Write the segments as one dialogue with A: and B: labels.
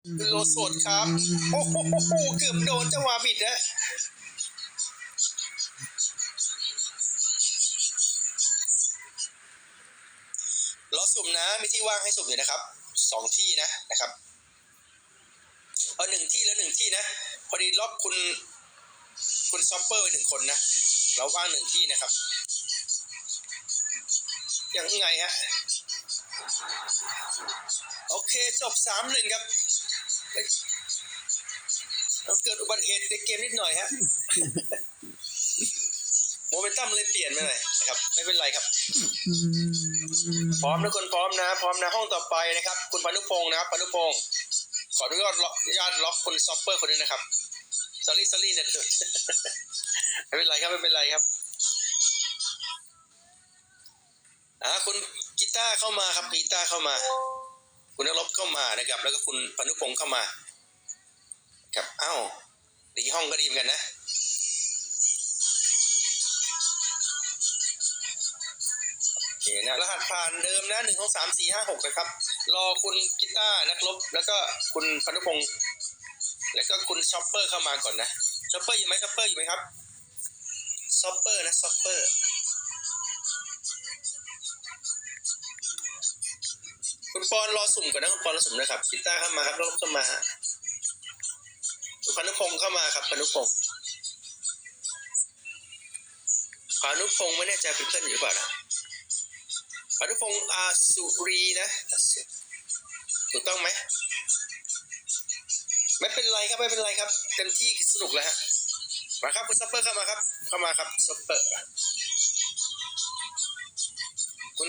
A: โลโซดครับ โอ้โหเกือบโดนจังหวะบิดนะล้อสุ่มนะ มีที่ว่างให้สุ่มอยู่นะครับสองที่นะนะครับเอาหนึ่งที่แล้วหนึ่งที่นะ พอดีล็อกคุณ คุณซอปเปอร์ไว้หนึ่งคนนะ เราว่างหนึ่งที่นะครับยังไงฮะ โอเค จบสามหนึ่งครับ เราเกิดอุบัติเหตุในเกมนิดหน่อยฮะโมเมนตัมเลยเปลี่ยนไปหน่อยนะครับ ไม่เป็นไรครับ พร้อมนะคนพร้อมนะ พร้อมนะห้องต่อไปนะครับ คุณพานุพงศ์นะครับพานุพงศ์ขออนุญาตล็อกอนุญาตล็อกคุณซอปเปอร์คนนี้นะครับซอรี่ซอรี่เนี่ยไม่เป็นไรครับไม่เป็นไรครับอ่าคุณกีตาร์เข้ามาครับกีตาร์เข้ามา คุณนรบเข้ามานะครับ แล้วก็คุณพนุพงศ์เข้ามาครับเอ้าดีห้องก็ดีเหมือนกันนะโอเคนะรหัสผ่านเดิมนะหนึ่งสองสามสี่ห้าหกนะครับ รอคุณกีตาร์นักรบแล้วก็คุณพนุพงศ์แล้วก็คุณช็อปเปอร์เข้ามาก่อนนะช็อปเปอร์อยู่ไหมช็อปเปอร์อยู่ไหมครับช็อปเปอร์นะช็อปเปอร์ ปอนรอสุ่มก่อนนะคุณปอนรอสุ่มนะครับกีตาร์เข้ามาครับรบเข้ามาฮะคุณพานุพงศ์เข้ามาครับพานุพงศ์พานุพงศ์ไม่แน่ใจเป็นเพื่อนอยู่หรือเปล่านะพานุพงศ์อาสุรีนะ ถูกต้องไหมไม่เป็นไรครับไม่เป็นไรครับ เต็มที่สนุกแล้วฮะมาครับคุณซัปเปอร์เข้ามาครับ เข้ามาครับซัปเปอร์คุณ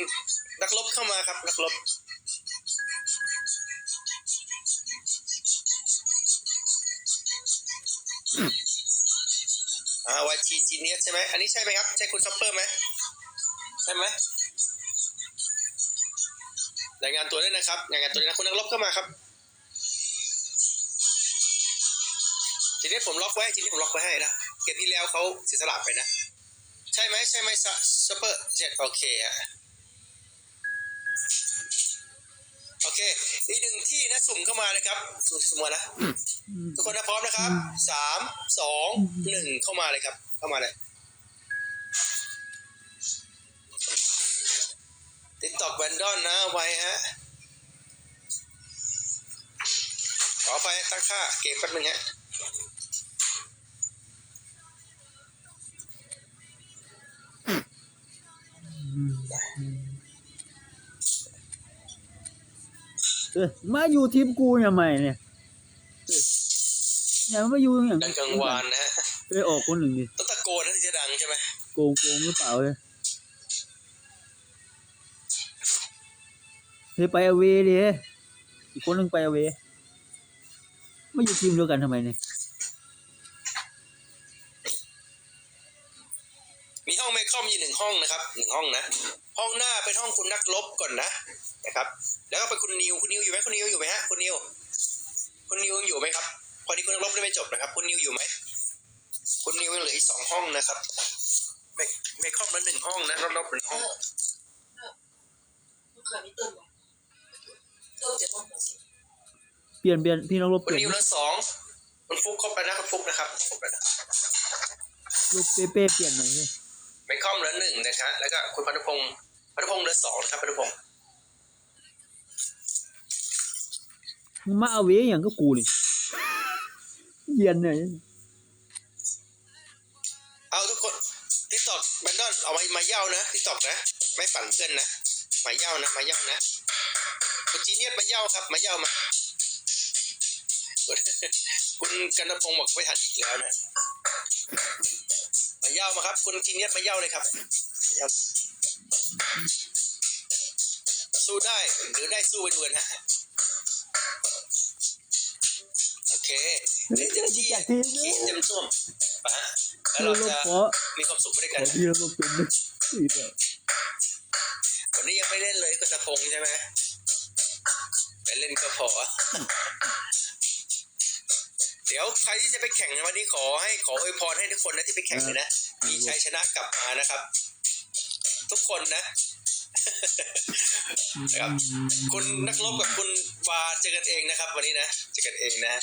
A: นักรบเข้ามาครับนักรบ อ่าวาจีจีเนียใช่ไหมอันนี้ใช่ไหมครับ ใช่คุณซัปเปอร์ไหมใช่ไหมรายงานตัวด้วยนะครับรายงานตัวด้วยนะคุณนักรบเข้ามาครับทีนี้ผมล็อกไว้ทีนี้ผมล็อกไว้ให้นะเกมที่แล้วเขาเสียสละไปนะ ใช่ไหมใช่ไหมซัซัปเปอร์ใช่โอเคอะโอเค อีกหนึ่งที่นะสุ่มเข้ามานะครับ สุ่มสุ่มมานะ ทุกคนนะพร้อมนะครับ สาม สอง หนึ่งเข้ามาเลยครับ เข้ามาเลยติ๊กตอกแวนดอนนะเอาไว้ฮะ ขอไปตั้งค่าเกมแป๊บนึงฮะ
B: เออมาอยู่ทีมกูยังไงเนี่ยเออเนี่ยมาอยู่อย่าง
A: ดังกลางวานนะฮะ
B: ไปออกคนหนึ่งดิ
A: ต้องตะ โกนนะถึงจะดังใช่ไหม
B: โกงโกงหรือเปล่าเลยเฮ้ยไปเอาเวดิอีกคนหนึ่งไปเอาเวไม่อยู่ทีมเดียวกันทำไมเนี่ย
A: มีห้องเมคอมอยู่หนึ่งห้องนะครับหนึ่งห้องนะ ห้องหน้าเป็นห้องคุณนักรบก่อนนะนะครับ แล้วก็ไปคุณนิวคุณนิวอยู่ไหมคุณนิวอยู่ไหมฮะคุณนิวคุณนิวยังอยู่ไหมครับพอดีคุณนักรบได้ไม่จบนะครับ คุณนิวอยู่ไหม คุณนิวยังเหลืออีกสองห้องนะครับเมคเมคอมละหนึ่งห้องนะรอบๆเป็นห้อง
C: เมื่อคืนนี้ตื่นไหมตื่นเจ็ดโมงหัวสิ
B: เปลี่ยนเปลี่ยนพี่น้องรบเป
A: คุณ
B: ลี่ย
A: นิ
B: น
A: วละสองคุณฟุกเข้าไปนะคุณฟุกนะครับฟุกไปนะ
B: รูปเป๊ะๆเปลี่ยนหน่อยเลย
A: เมคอมละหนึ่งนะคะแล้วก็คุณพานุพงศ์พานุพงศ์เหลือสองนะครับพานุพงศ์
B: มึงมาเอาเวอย่างก็กูนี่เยียนเนี่ย
A: เมามาเย่านะทิกตอกนะ ไม่ฝันเพื่อนนะ มาเย่านะ มาเย่านะคุณจีเนียสมาเย่าครับ มาเย่ามาคุณคุณกันตพงศ์บอกไม่ทันอีกแล้วนะมาเย่ามาครับ คุณจีเนียสมาเย่าเลยครับมาเย่าสู้ได้หรือได้สู้ไปดวนฮะโอเคเดี๋ยวเต็มที่ขี้เต็มส้วมไปฮะแล้วเรา
B: รบ
A: จะ
B: ขอ
A: มีความสุขไปด้วย
B: ข
A: กั
B: อนพี่น้อ งรบเป็นเลยอีกแล้ว
A: วันนี้ยังไม่เล่นเลยคุณตะพงษ์ใช่ไหมไปเล่นก็พอ เดี๋ยวใครที่จะไปแข่งในวันนี้ขอให้ขออวยพรให้ทุกคนนะที่ไปแข่งเลยนะมีชัยชนะกลับมานะครับ ทุกคนนะนะครับคุณนักรบกับคุณวาเจอกันเองนะครับ วันนี้นะเจอกันเองนะ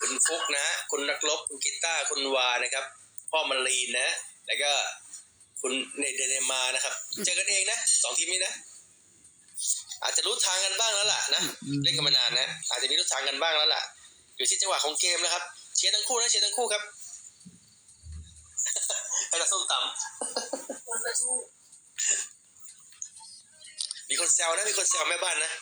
A: คุณฟุกนะ คุณนักรบคุณกีตาร์คุณวานะครับ พ่อมารีนนะ แล้วก็ คุณเนเดเนมานะครับ เจอกันเองนะสองทีมนี้นะ อาจจะรู้ทางกันบ้างแล้วล่ะนะเล่นกันมานานนะ อาจจะมีรู้ทางกันบ้างแล้วล่ะอยู่ที่จังหวะของเกมนะครับ เชียร์ทั้งคู่นะเชียร์ทั้งคู่ครับให้เราส้มต
C: คนประตูำ
A: มีคนแซวนะ มีคนแซวแม่บ้านนะ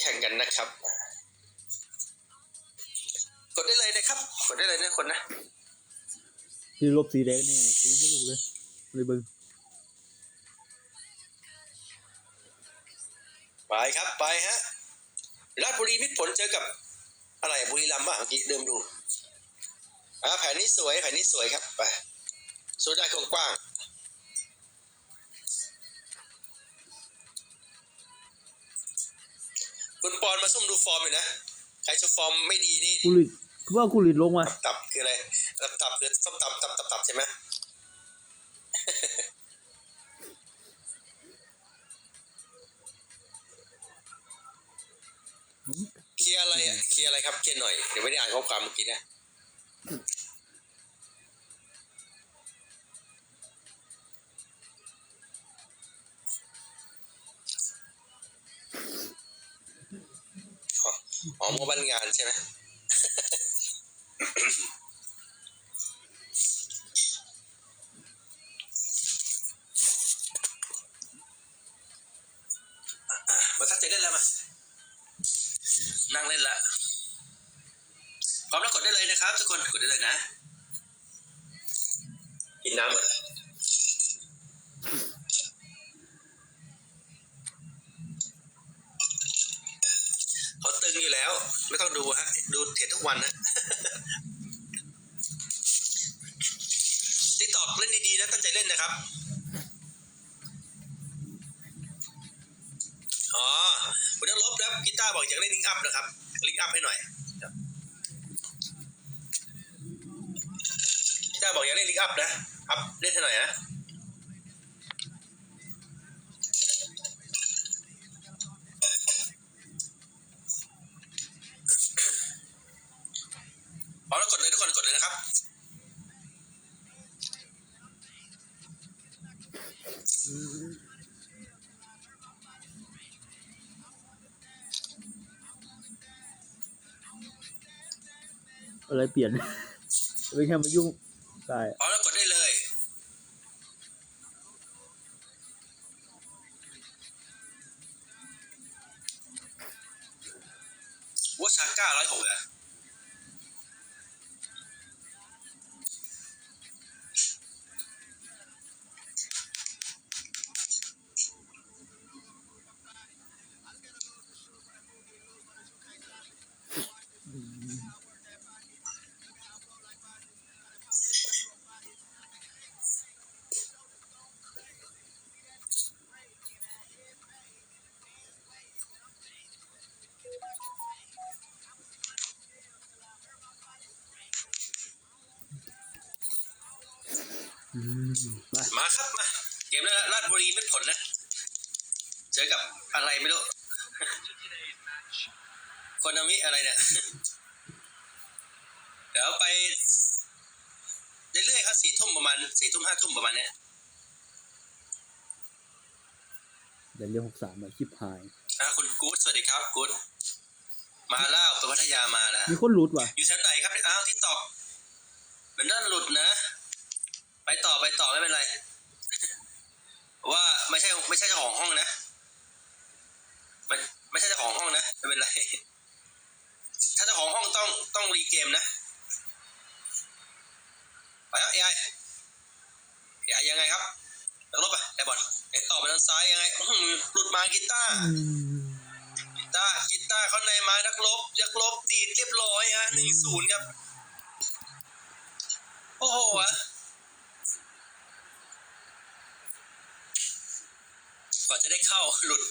A: แข่งกันนะครับ กดได้เลยนะครับ กดได้เลยนะคนนะ
B: ที่ลบสีแดงแน่เนี่ยคือไม่รู้เลยเลยเบิ่ง
A: ไปครับไปฮะราชบุรีมิตรผลเจอกับ อะไรบุรีรัมย์ป่ะเมื่อกี้เดิมดูอ่าแผนนี้สวยแผนนี้สวยครับไปสู้ได้กว้างๆคุณปอนมาซุ่มดูฟอร์มอยู่นะ ใครจะฟอร์มไม่ดีนี่
B: กูหลิดคือว่ากูหลิดลงมา
A: ตับคืออะไรตับตับคือส้มตับตับตับตับใช่ไหมเคลียร์อะไรอะเคลียร์อะไรครับเคลียร์หน่อยเดี๋ยวไม่ได้อ่านข้อความเมื่อกี้นะอ๋ออ๋อโมบันงานใช่ไหม มาทักใจเล่นแล้วมา นั่งเล่นละพร้อมแล้วกดได้เลยนะครับ ทุกคนกดได้เลยนะ กินน้ำ เขาตึงอยู่แล้ว ไม่ต้องดูฮะ ดูเทรดทุกวันนะติ๊กตอกเล่นดีๆนะตั้งใจเล่นนะครับอ๋อคุณต้องลบแล้วกีตาร์บอกอยากเล่นลิงอัพนะครับ ลิงอัพให้หน่อยกีตาร์บอกอยากเล่นลิงอัพนะอัพเล่นให้หน่อยนะ อะ
B: ไรเปลี่ยน ไม่แค่มายุ่งตาย
A: อ๋อแล้วกดได้เลย ว่าชาก้าร้อยหกเลย
B: อื มมา
A: มาครับมาเกมแรกราชบุรีไม่ผลนะเจอกับอะไรไม่รู้คนนามิอะไรเนี่ยเดี๋ยวไปเรื่อยๆครับสี่ทุ่มประมาณสี่ทุ่มห้าทุ่มประมาณเนี้ย
B: เดี๋ยวเรียกหกสามมาชิบหาย
A: อะคุณกู๊ดสวัสดีครับกู๊ดมาเล่าไปพัทยามานะ
B: มีคนหลุดว่ะ
A: อยู่ชั้นไหนครับอ้าวที่ตอกเป็นด้านหลุดนะ ไปต่อไปต่อไม่เป็นไร ว่าไม่ใช่ไม่ใช่เจ้าของห้องนะไม่ไม่ใช่เจ้าของห้องนะไม่เป็นไร ถ้าเจ้าของห้องต้องต้องรีเกมนะไปครับเอไอเอไอยังไงครับนักรบอะได้บอลไอ้ต่อไปทางซ้ายยังไงหลุดมากีตาร์กีตาร์กีตาร์เขาในมานักลบยักลบดีดเรียบร้อยฮะหนึ่งศูนย์ครับ โอ้โหอะ กว่าจะได้เข้าหลุด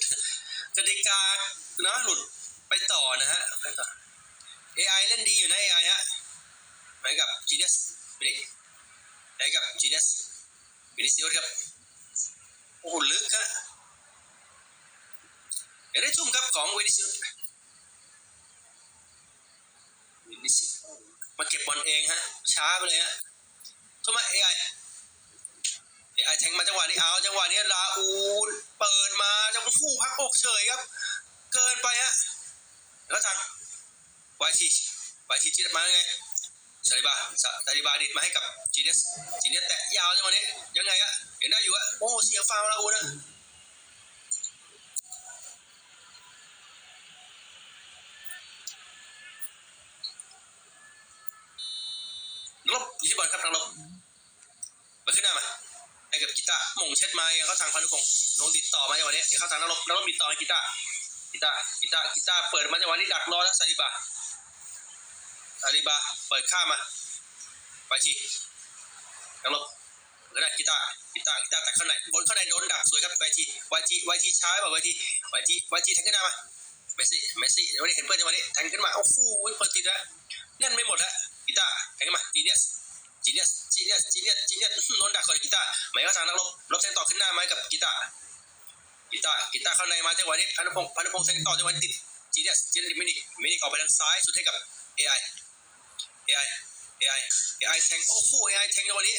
A: กติกานะหลุดไปต่อนะฮะไปต่อ AI เล่นดีอยู่นะ AI ฮะเหมือนกับ Genius ไปดิให้กับจีเนสวินิซิอครับ โอ้โหลึกฮะเดี๋ยวได้ทุ่มครับของวินิซิอุสวินิซิอุสมาเก็บบอลเองฮะช้าไปเลยฮะทุ่มมาเอ ไอเอไอแทงมาจังหวะนี้เอาจังหวะนี้ลาอูนเปิดมาจังฟู่พักอกเฉยครับ เกินไปฮะแล้วทางวายทีวายทีจีมาไงซาลิบาซาซาลิบาดิดมาให้กับจีเนสจีเนสแตะยาวจังหวะนี้ยังไงอะเห็นได้อยู่อะโอ้เสียฟาวล์แล้วอูนะนักลบอยู่ที่บอลครับนักลบมาขึ้นหน้ามาให้กับกีตาร์หม่ง เช็ดมาเขาทางพานุพงศ์ลงติดต่อมาจังหวะนี้เขาทางนักลบนักลบติดต่อให้กีตาร์กีตาร์กีตาร์กีตาร์เปิดมาจังหวะนี้ดักรอแล้วซาลิบาซาลิบาเปิดข้ามมาไปทีนักลบก็ได้กีตาร์กีตาร์กีตาร์แต่ข้างในบนข้างในโดนดักสวยครับไปทีไวทีไวทีช้าแบบวทีไวทีไวทีแทงขึ้นมาเมสซี่เมสซี่วันนี้เห็นเพื่อนจังหวะนี้แทงขึ้นมาโอ้โหเปิดติดแล้วแน่นไม่หมดฮะกีตาร์แทง ขึ้นมาจีเนียสจีเนียสจีเนียสจีเนียสจีเนียสโดนดักก่อนกีตาร์หมายว่าทางนักลบลบแทงต่อขึ้นหน้าไม้กับกีตาร์กีตาร์กีตาร์เข้าในมาจังหวะนี้พันพงศ์พันพงศ์แทงต่อจังหวะนี้ติดจีเนียสจีเนียสมินิกมินิกออกไปทางซ้ายสุดให้กับ AI AI AI AI แทงโอ้โห AI แทงในวันนี้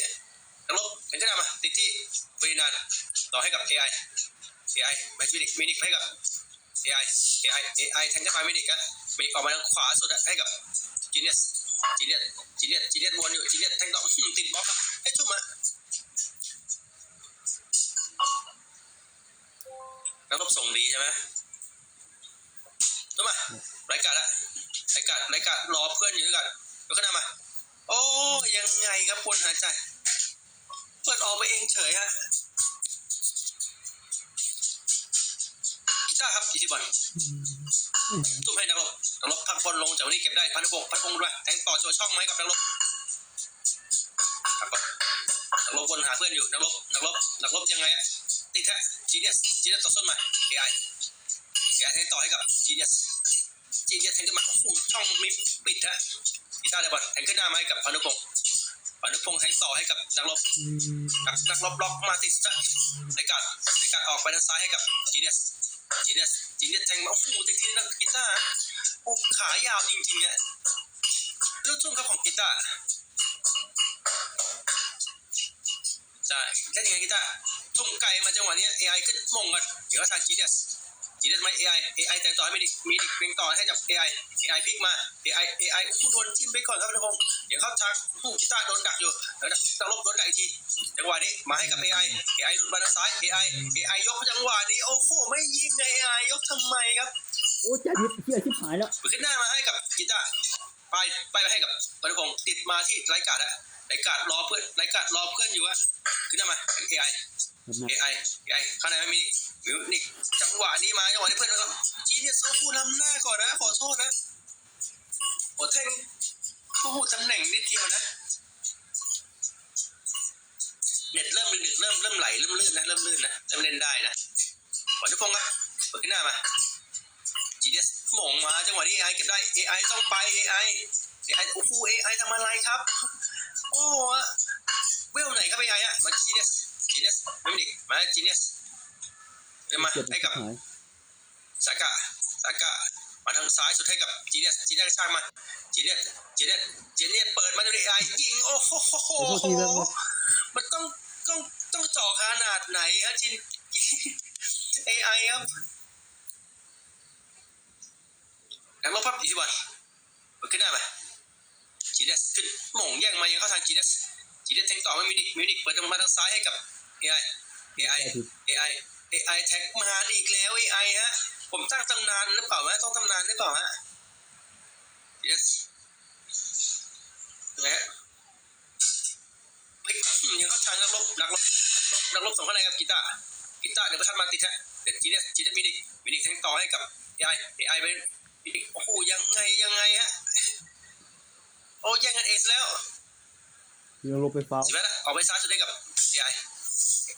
A: นักลบแทงขึ้นมาติดที่เฟรนันต่อให้กับ AI AI ไม่มินิกมินิกให้กับ AI AI AI แทงขึ้นมามินิกอะมินิกออกมาทางขวาสุดให้กับจีเนียส จีเนียสจีเนียสจีเนียสวนอยู่จีเนียสแทงต่ออื้อหือติดบล็อกครับให้ชุ่มอะนักลบส่งดีใช่ไหมตุ้มมาไรกัดอะไรกัดไรกัดรอเพื่อนอยู่ด้วยกันยกขึ้นมา โอ้ยังไงครับคุณหายใจ เปิดออกไปเองเฉยฮะ กีตาร์ครับอีทีบอลตุ้มให้นักลบนักลบพักบอลลงจากวันนี้เก็บได้พันธุ์พงศ์พันธุ์พงศ์ด้วยแทงต่อโชว์ช่องไหมกับนักลบครับนักลบวนหาเพื่อนอยู่นักลบนักลบนักลบยังไงอะติดฮะจีเนียสจีเนียสต่อส้นมาเอไอเอไอแทงต่อให้กับจีเนียสจีเนียสแทงขึ้นมาโอ้โหช่องมิดปิดฮะกีตาร์ได้บอลแทงขึ้นหน้ามาให้กับพานุพงศ์พานุพงศ์แทงต่อให้กับนักรบนักนักรบล็อกมาติดซะในการในการออกไปทางซ้ายให้กับจีเนส จีเนสจีเนสแทงมาโอ้โหติดที่นักกีตาร์โอ้ขายาวจริงๆเนี่ยลูกทุ่งครับของกีตาร์ใช่แค่ยังไงกีตาร์ทุ่มไกลมาจังหวะนี้ AI ก็มองกันเดี๋ยวทางจีเนส จีเนสไหม AI AI แต่งต่อให้มินิมินิเป็นต่อให้กับ AI AI พลิกมา AI AI ผู้โดนทิมไปก่อนครับทุกคนเดี๋ยวเข้าทางผู้กีตาร์โดนดักอยู่เดี๋ยวนะตะลบโดนดักอีกทีจังหวะนี้มาให้กับ AI AI หลุดมาทางซ้าย AI AI ยกจังหวะนี้โอ้โหไม่ยิงไง AI ยกทำไมครับ
B: โอ้จ่ายผิดเฮียชิบหายแล้ว
A: เปิดขึ้นหน้ามาให้กับกีตาร์ไปไปไปให้กับปนุพงศ์ติดมาที่ไรกาดอะ ไรกาดรอเพื่อนไรกาดรอเพื่อนอยู่อะขึ้นหน้ามา AI
B: แบบนั้น
A: AI AI ข้างในไม่มีมิวนิกจังหวะนี้มาจังหวะนี้เพื่อนนะครับจีเนี่ยเขาผู้นำหน้าก่อนนะขอโทษนะโอ้แท่งผู้ตำแหน่งนิดเดียวนะเน็ตเริ่มดึกๆเริ่มเริ่มไหลเริ่มลื่นนะเริ่มลื่นนะเริ่มเล่นได้นะขวัญทุพงศ์ครับเปิดขึ้นหน้ามาจีเนสหม่งมาจังหวะนี้ AI เก็บได้ AI ต้องไป AI AI โอ้โห AI ทำอะไรครับ โอ้เวลไหนครับ AI อะมาจีเนสจีเนสมินิกมาจีเนสเดี๋ยวมา
B: เจ็บ
A: ให้
B: ชิ
A: กั
B: บบหาย
A: ซากะซากะมาทางซ้ายสุดให้กับจีเนสจีเนสช่างมาจีเนสจีเนสจีเนสเปิดมาดูดิไอยิงโอ้โห
B: ขอโทษทีแบบว่า
A: มันต้องต้องต้องเจ่อขนาดไหนฮะจิน AI ครับนักลบพับอีกทีบอลเปิดขึ้นหน้ามา จีเนสขึ้นหม่งแย่งมายังเข้าทางจีเนสจีเนสแทงต่อไม่มินิมินิเปิดมาทางซ้ายให้กับ AI AI
B: จ่ายผิด
A: AI AI แท็กมาอีกแล้ว AI ฮะ ผมตั้งตำนานหรือเปล่าฮะต้องตำนานหรือเปล่าฮะ yes ไงฮะพลิกอืมยังเข้าทางนักรบนักรบนักรบส่งเข้าในครับกีตาร์กีตาร์เดี๋ยวประทัดมาติดฮะเดี๋ยวจีเนสจีเนสมินิมินิแทงต่อให้กับ AI AI ไปมินิโอ้โหยังไงยังไงฮะ โอ้แย่งกันเอสแล้ว
B: เรือลบไปฟ้าว
A: สิบแปดอะออกไปซ้ายสุดได้กับไอ้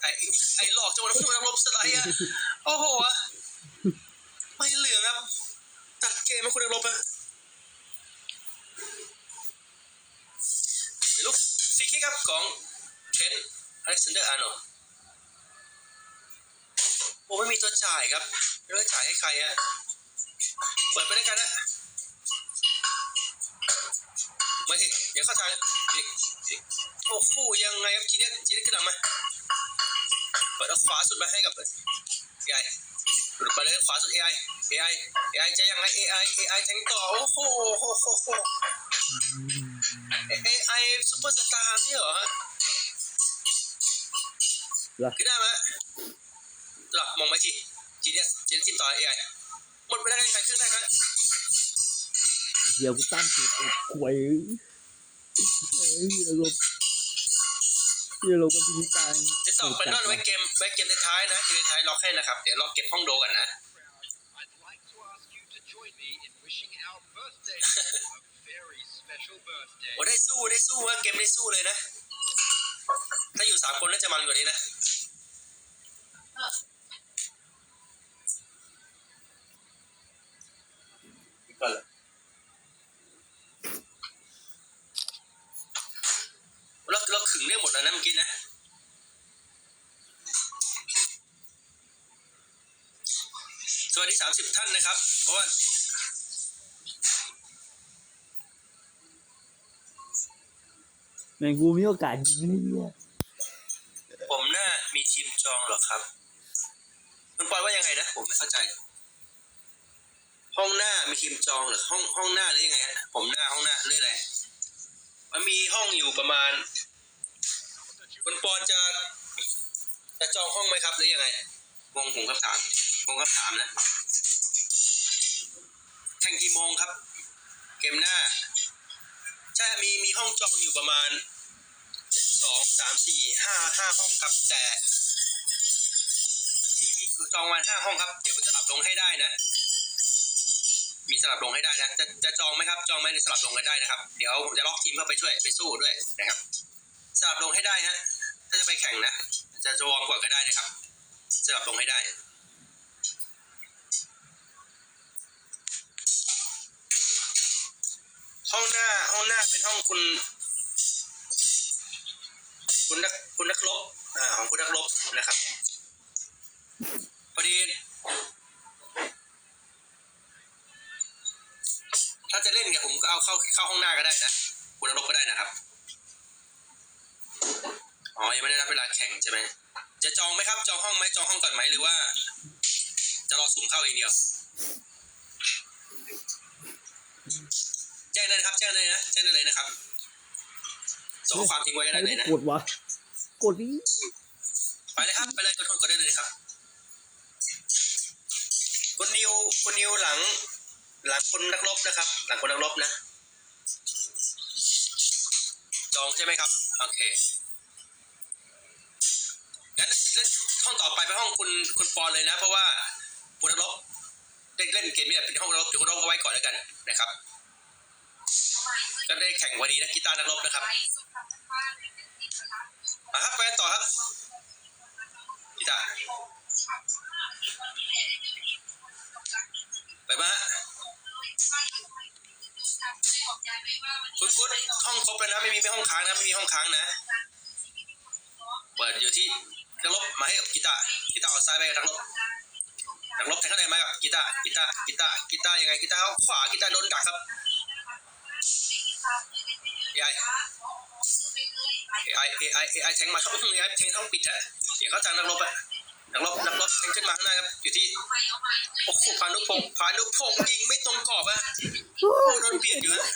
A: ไอ้ไอ้หลอกจังหวะนั้นมันลบสไลด์อะโอ้โหอะไม่เหลืองครับ ตัดเกมให้คุณลบอะลูกฟรีคิกครับของนอเล็กซานเดอร์อาร์โนโอ้ไม่มีตัวจ่ายครับไม่รู้จะจ่ายให้ใครอะเปิดไปด้วยกันนะ มาสิเดี๋ยวเข้าทางนี่นี่โอ้โหยังไงครับจีเน็ตจีเน็ตขึ้นหลังมาเปิดเอาขวาสุดมาให้กับ AI หลุดไปเลยขวาสุด AI AI AI จะยังไง AI AI แทงต่อโอ้โหโหโหโห AI ซุปเปอร์สตาร์นี่เหรอฮะ
B: เหรอ
A: ขึ้นได้ไหมหลับมองไปทีจีเนียสจีเนียสทีมต่อ AI หมดไปแล้วใครขึ้นได้ครับ
B: เดี๋ยวกูตั้มติดไอ้ควยเอ้ยอารมณ์เดี๋ยวเราก็พิจารณา
A: จะต่อไปนอนไว้เกมไว้เกมท้ายๆนะเกมท้ายๆล็อกให้นะครับ เดี๋ยวล็อกเก็บห้องโดกันนะ
D: I'd like to ask you to join me in wishing our birthday a very special birthday.
A: โอ้ได้สู้ได้สู้ฮะเกมได้สู้เลยนะ ถ้าอยู่สามคนน่าจะมันกว่านี้นะก่อนเลยเราเราขึงได้หมดแล้วนะเมื่อกี้นะ สวัสดีสามสิบท่านนะครับ เพราะว่า
B: แม่งกูมีโอกาสยิงเนี่ย
A: ผมหน้ามีทีมจองเหรอครับ คุณปอยว่ายังไงนะ ผมไม่เข้าใจ ห้องหน้ามีทีมจองเหรอห้องห้องหน้าหรือยังไงฮะผมหน้าห้องหน้าหรืออะไรมันมีห้องอยู่ประมาณ คุณปอนจะจะจองห้องไหมครับ หรือยังไงงงผมคำถาม งงคำถามนะแข่งกี่โมงครับ เกมหน้าใช่มีมีห้องจองอยู่ประมาณสองสามสี่ห้าห้าห้องครับแต่มีมีคือจองวันห้าห้องครับ เดี๋ยวผมจะสลับลงให้ได้นะ มีสลับลงให้ได้นะ จะจะจองไหมครับ จองไหมหรือสลับลงกันได้นะครับ เดี๋ยวผมจะล็อกทีมเข้าไปช่วยไปสู้ด้วยนะครับ สลับลงให้ได้ฮะถ้าจะไปแข่งนะ จะจะวอร์มกว่าก็ได้นะครับ สลับลงให้ได้ ห้องหน้าห้องหน้าเป็นห้องคุณ คุณนักคุณนักรบอ่าของคุณนักรบนะครับพอดีถ้าจะเล่นกับผมก็เอาเข้าเข้าห้องหน้าก็ได้นะคุณนักรบก็ได้นะครับอ๋อยังไม่ได้นับเวลาแข่งใช่ไหมจะจองไหมครับ จองห้องไหมจองห้องก่อนไหมหรือว่า จะรอสุ่มเข้าเองเดียว แจ้งได้นะครับแจ้งเลยนะแจ้งได้เลยนะครับส่งข้อความทิ้งไว้ก็
B: ใคร
A: ได้เลย
B: ไม่
A: นะ
B: กดวะกดดิ
A: ไปเลยครับไปเลยกดโทษกดได้เลยครับคุณนิวคุณนิวหลัง หลังคนนักรบนะครับ หลังคนนักรบนะจองใช่ไหมครับโอเคงั้นเล่นห้องต่อไปเป็นห้องคุณคุณปอนเลยนะ เพราะว่าคุณนักรบได้เล่นเกมนี้เป็นห้องนักรบเดี๋ยวคุณนักรบเอาไว้ก่อนแล้วกันนะครับ ก็ได้แข่งวันนี้นะกีตาร์นักรบนะครับมาครับไปกันต่อครับกีตาร์ไปมาฮะคุณคุณห้องครบแล้วนะไม่มีไม่ห้องค้างนะไม่มีห้องค้างนะ เปิดอยู่ที่นักรบมาให้กับกีตาร์กีตาร์เอาซ้ายไปกับนักรบนักรบแทงข้าในมากับกีตาร์กีตาร์กีตาร์กีตาร์ยังไงกีตาร์เอาขวากีตาร์โดนดักครับ ยาย AI AI AI แทงมาช่อง AI แทงช่องปิดฮะเดี๋ยวเขาจางนักรบอะนักรบนักรบแทงขึ้นมาข้างหน้าครับอยู่ที่โอ้โหพานุพงศ์พานุพงศ์ยิงไม่ตรงกรอบอะโอ้โดนเบียดอยู่ฮะ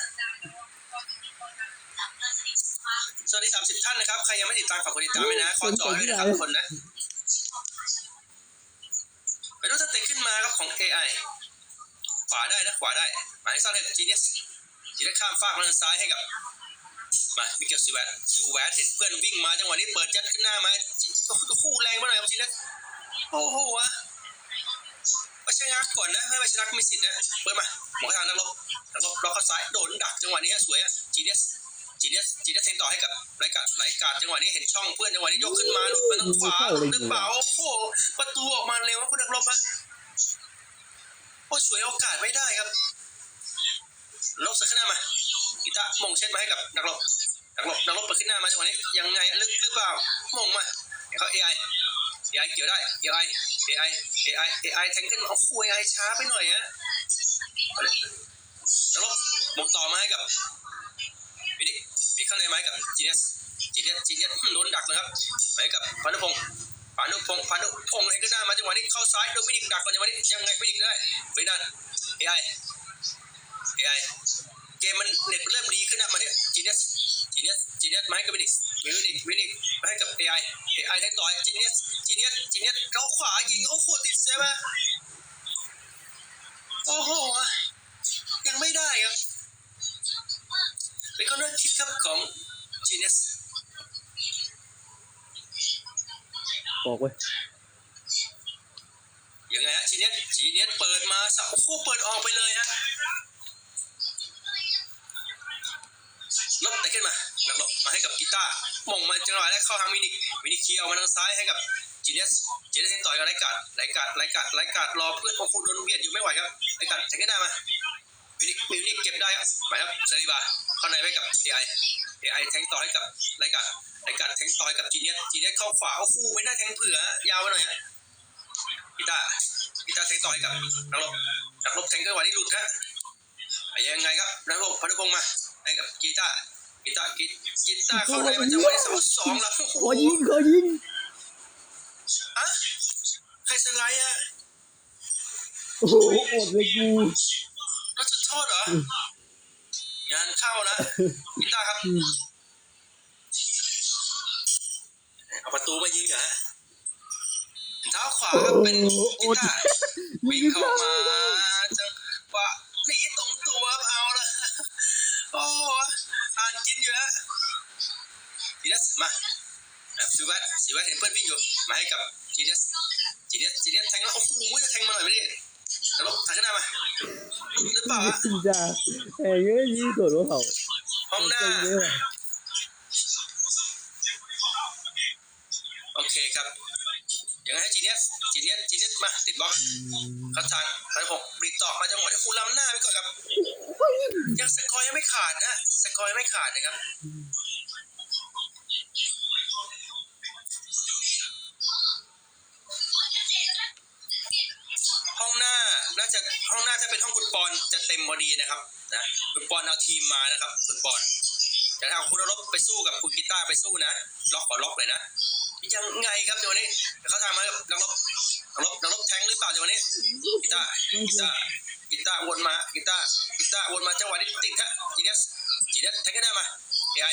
A: สวัสดีสามสิบท่านนะครับ ใครยังไม่ติดตามฝากกดติดตามด้วยนะขอจอยด้วยนะครับทุกคนนะไปดูสเต็ปขึ้นมาครับของ AI ขวาได้นะขวาได้ หมายซ่อนให้จีเนียสจีเนียสข้ามฟากมาทางซ้ายให้กับ มามิเกลซิแวตซิแวตเห็นเพื่อนวิ่งมาจังหวะนี้เปิดยัดขึ้นหน้ามาคู่แรงมาหน่อยครับทีนี้โอ้โหวะไปชนะก่อนนะไม่ไปชนะก็มีสิทธิ์นะเปิดมาหมอทางนักรบนักรบล็อกเข้าซ้ายโดนดักจังหวะนี้ฮะสวยอะจีเนสจีเนสจีเนสเทงต่อให้กับไรกาดไรกาดจังหวะนี้เห็นช่องเพื่อนจังหวะนี้ยกขึ้นมาหลุดมาทางขวาหรือเปล่าโอ้โหประตูออกมาเร็วคุณนักรบฮะโอ้สวยโอกาสไม่ได้ครับลบเสือขึ้นหน้ามากีตาร์มงเช็ดมาให้กับนักรบ นักรบนักรบเปิดขึ้นหน้ามาจังหวะนี้ยังไงลึกหรือเปล่ามงมาเขา AI AI เอไอเกี่ยวได้ AI AI AI AI แทงขึ้นมาโอ้โห AI ช้าไปหน่อยฮะเอาเลยนักรบมงต่อมาให้กับวินิมีข้างในไม้กับจีเนสจีเนสจีเนสโดนดักนะครับไปกับพานุพงศ์พานุพงศ์พานุพงศ์ให้ขึ้นหน้ามาจังหวะนี้เข้าซ้ายโดนวินิดักก่อนจังหวะนี้ยังไงวินิได้ไปนั่น AI AI เกมมันเน็ตมันเริ่มดีขึ้นนะมาเนี่ยจีเนส จีเนสจีเนสมาให้กับวินิกวินิกวินิกมาให้กับ AI AI ได้ต่อยจีเนสจีเนสจีเนสเข้าขวายิงโอ้โหติดใช่ไหมโอ้โหยังไม่ได้ครับเป็นคอนเนอร์คิกครับของจีเนส
B: ออกเว้ย
A: ยังไงฮะจีเนสจีเนสเปิดมาสักโอ้โหเปิดออกไปเลยฮะลบแต่ขึ้นมา นักลบมาให้กับกีตาร์มงมาจังหวะแรกเข้าทางมินิกมินิกเคลียร์มาทางซ้ายให้กับจีเนสจีเนสให้ต่อยกับไรกัดไรกัดไรกัดไรกัดรอเพื่อนโอ้โหโดนเบียดอยู่ไม่ไหวครับไรกัดแทงขึ้ได้มามินิกมินิกเก็บได้ครับไปครับซาลิบาเข้าในไว้กับ AI AI แทงต่อให้กับไรกัดไรกัดแทงต่อยกับจีเนสจีเนสเข้าขวาโอ้โหไม่น่าแทงเผื่อยาวไปหน่อยฮะกีตาร์กีตาร์แทงต่อยกับนักรบนักรบแทงจังหวะนี้หลุดฮะไปยังไงครับนักรบพนุพงศ์มาให้กับกีตาร์ กีตาร์กีกีตาร์เข้าในมันจังหวะที่สองสองแล้วโอ้โห
B: ขอยิงขอยิง
A: อะใครสไลด์อะ
B: โอ้โหอดเลยกู
A: เราจะโทษเหรองานเข้านะกีตาร์ครับเอาประตูมายิงเหรอฮะเท้าขวาครับเป็นกีตาร์วิ่งเข้ามาจังหวะ จีเนสมาสิวัตสิวัตเห็นเพื่อนวิ่งอยู่ มาให้กับจีเนสจีเนสจีเนสแทงแล้วโอ้โหจะแทงมาหน่อยไม่ได้ตลกทางขึ้นหน้ามาหรือเปล่าอะ
B: จ้าแหงเอ้ยยิงโดดหัวเขา
A: ห้องหน้า
B: เจ๋งเลยว่ะ
A: โอเคครับยังไงให้จีเนสจีเนสจีเนสมาติดบล็อกเขาทางไปผมรีต่อมาจังหวะที่คูล้ำหน้าไปก่อนครับ ยังสกอร์ยังไม่ขาดนะ สกอร์ยังไม่ขาดนะครับ ห้องหน้า น่าจะห้องหน้าถ้าเป็นห้องคุณปอนจะเต็มพอดีนะครับนะคุณปอนเอาทีมมานะครับคุณปอนแต่ถ้าเอาคุณรบไปสู้กับคุณกีตาร์ไปสู้นะล็อกขอล็อกเลยนะยังไงครับเดี๋ยววันนี้เขาทำมากับนักรบนักรบนักรบแทงหรือเปล่าเดี๋ยววันนี้กีตาร์กีตาร์กีตาร์วนมากีตาร์กีตาร์วนมาจังหวะนี้ติดฮะจีเนสจีเนสแทงกันได้มาเอไอ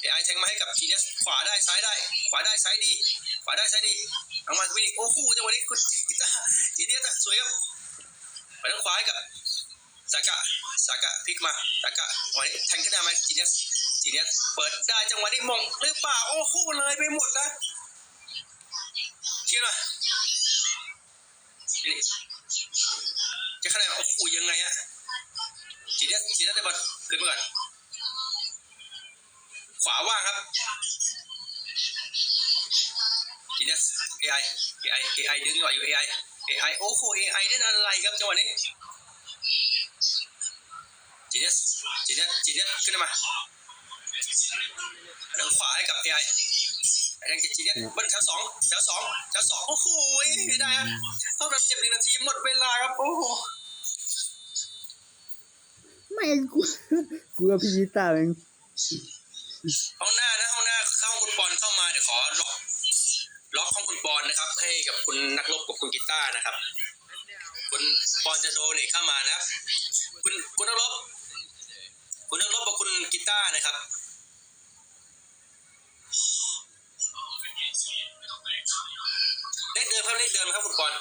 A: เอไอแทงมาให้กับจีเนสขวาได้ซ้ายได้ ขวาได้ซ้ายดี ขวาได้ซ้ายดีเอามาวิ่งโอ้โหจังหวะนี้คุณกีตาร์จีเนสสวยครับ ไปทางขวาให้กับสากะสากะพลิกมาสากะวันนี้แทงขึ้นมาไหมจีเนสจีเนสเปิดได้จังหวะนี้มงหรือเปล่าโอ้โหเลยไปหมดนะเคลียร์หน่อยนี่จะขนาดโอ้โหยังไงอะจีเนสจีเนสได้บอลขึ้นมาก่อนขวาว่างครับจีเนสเอไอเอไอเอไอดึงอยู่เอไอ AI โอ้โห AI ได้อะไรครับจังหวะนี้จีเนสจีเนสจีเนสขึ้นมาทางขวาให้กับ AI ทางจีเนสบนแถวสองแถวสองแถวสองโอ้โหไม่ได้ครับเท่ากับเจ็บหนึ่งนาทีหมดเวลาครับโอ้โห
B: ไม่งกูกูกับพี่ยีตาร์แม่ง
A: ห้องหน้านะห้องหน้าเข้าห้องคุณบอลเข้ามาเดี๋ยวขอล็อก ล็อกห้องคุณบอลนะครับ ให้กับคุณนักรบกับคุณกีตาร์นะครับ คุณบอลจะโดนเนเข้ามานะครับ คุณคุณนักรบคุณนักรบกับคุณกีตาร์นะครับเล่นเดิมครับเล่นเดิมครับคุณบอล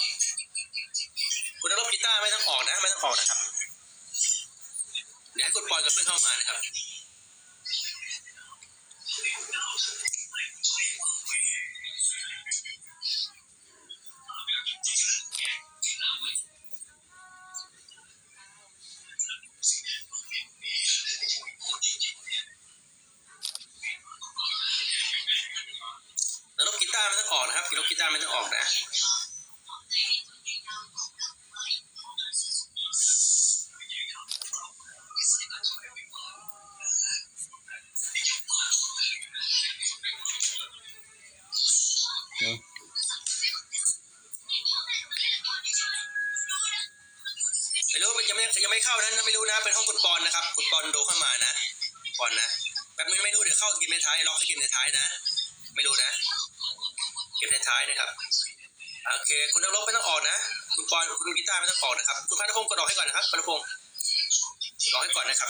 A: คุณนักรบกีตาร์ไม่ต้องออกนะ ไม่ต้องออกนะครับเดี๋ยวให้คุณบอลกับเพื่อนเข้ามานะครับ อกนะครับกินนกกีตาร์ไม่ต้องออกนะไม่รู้มันยังไม่ยังไม่เข้านั้นไม่รู้นะ เป็นห้องคุณปอนนะครับคุณปอนโดเข้ามานะปอนนะแบบไม่ไม่รู้เดี๋ยวเข้ากินในท้ายล็อกให้กินในท้ายนะ ไม่รู้นะ ก็บท้ายนะครับโอเค คุณนักรบไม่ต้องออกนะ คุณปอนคุณกีตาร์ไม่ต้องออกนะครับ คุณพันพงศ์กดออกให้ก่อนนะครับพันพงศ์กดออกให้ก่อนนะครับ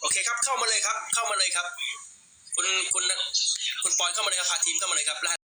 A: โอเคครับเข้ามาเลยครับ เข้ามาเลยครับ คุณคุณคุณปอนเข้ามาเลยครับพาทีมเข้ามาเลยครับ